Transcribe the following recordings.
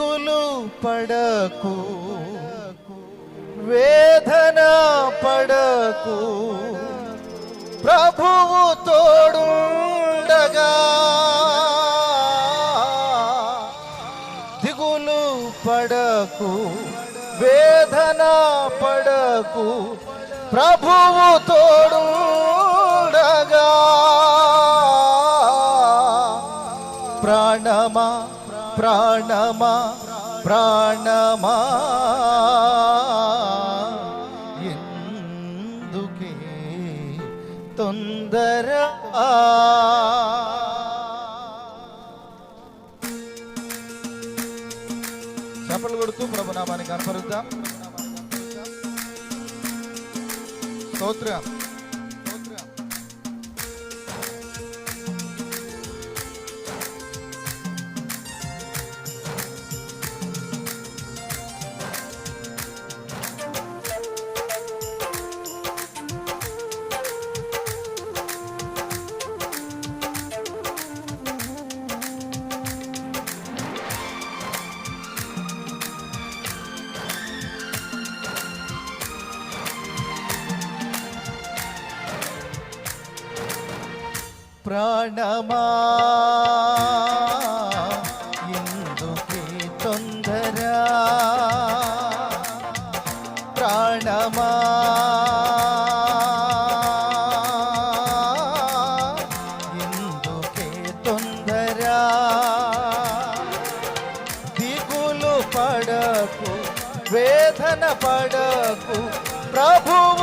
దిగులు పడకు. వేదన పడకు. ప్రభువు తోడుండగా. దిగులు పడకు. వేదన పడకు. ప్రభువు తోడుండగా. ప్రాణమా ప్రాణమా ప్రాణమా? ఎందుకే తొందర? చప్పలు కొడుతూ ప్రభునామాన్ని కనపరుద్దాం. స్తోత్రం. ప్రాణమా? ఎందుకే తొందరా? ప్రాణమా? ఎందుకే తొందరా? దిగులు పడకు వేదన పడకు ప్రభువు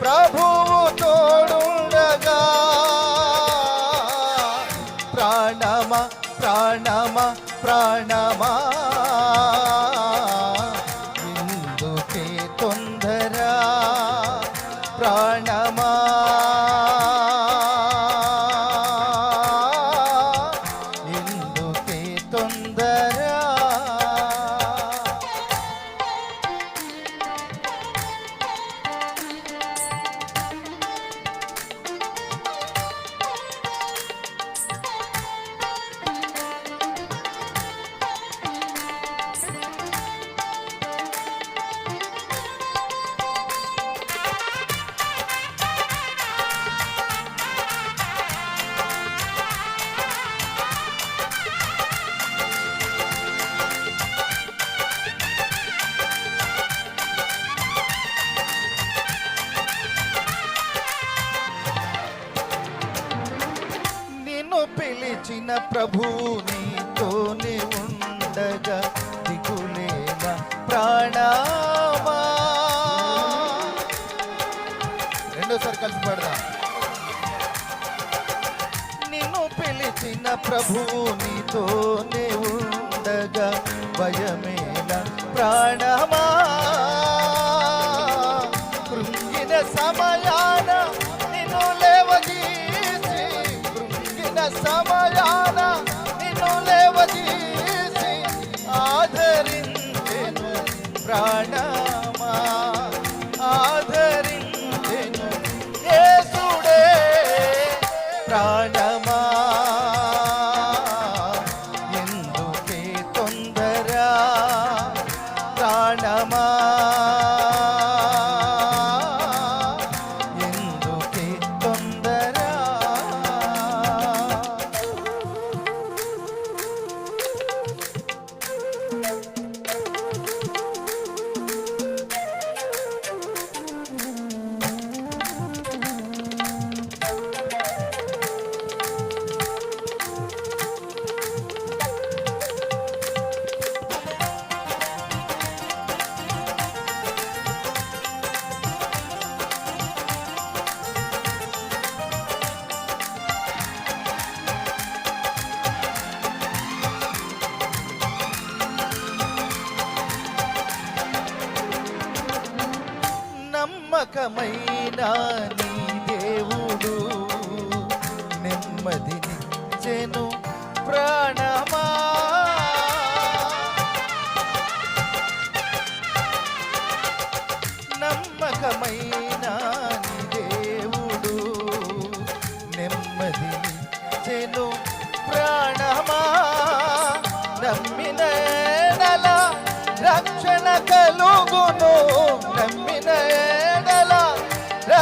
ప్రభువు తోడుండగా. ప్రాణమా ప్రాణమా ప్రాణమా. పిలిచిన ప్రభువు నీతోనే ఉండగా దిగులేన ప్రాణమా. రెండోసారి కలిసి పడదా. నిన్ను పిలిచిన ప్రభువు నీతోనే ఉండగా భయమేన ప్రాణమా. కృంగిన సమయాన నిన్ను లేవదీసి ఆదరించెను ప్రాణమా. ఆదరించెను. యేసుడే ప్రాణమా నమ్మకమైన నీ దేవుడు నెమ్మదినిచ్చెను ప్రాణమా ప్రాణ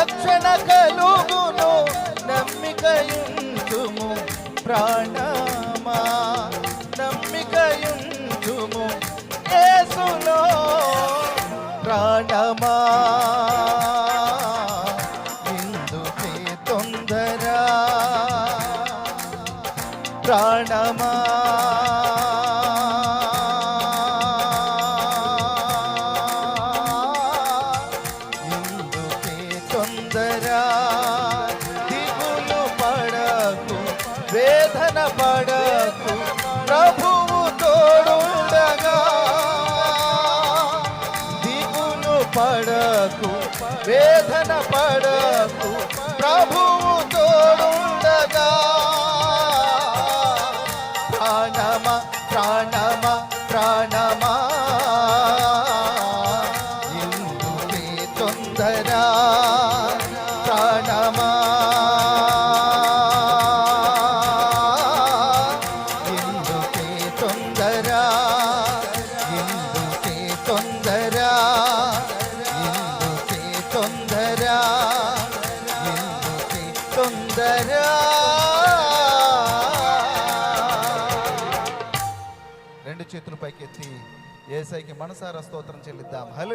రక్షణ కలుగును నమ్మికయుంచుము ప్రాణమా నమ్మికయుంచుము యేసులో ప్రాణమా. వేదన పడకు ప్రభువు తోడుండగా. రెండు చేతులు పైకెత్తి ఏసైకి మనసారా స్తోత్రం చెల్లిద్దాం. హలో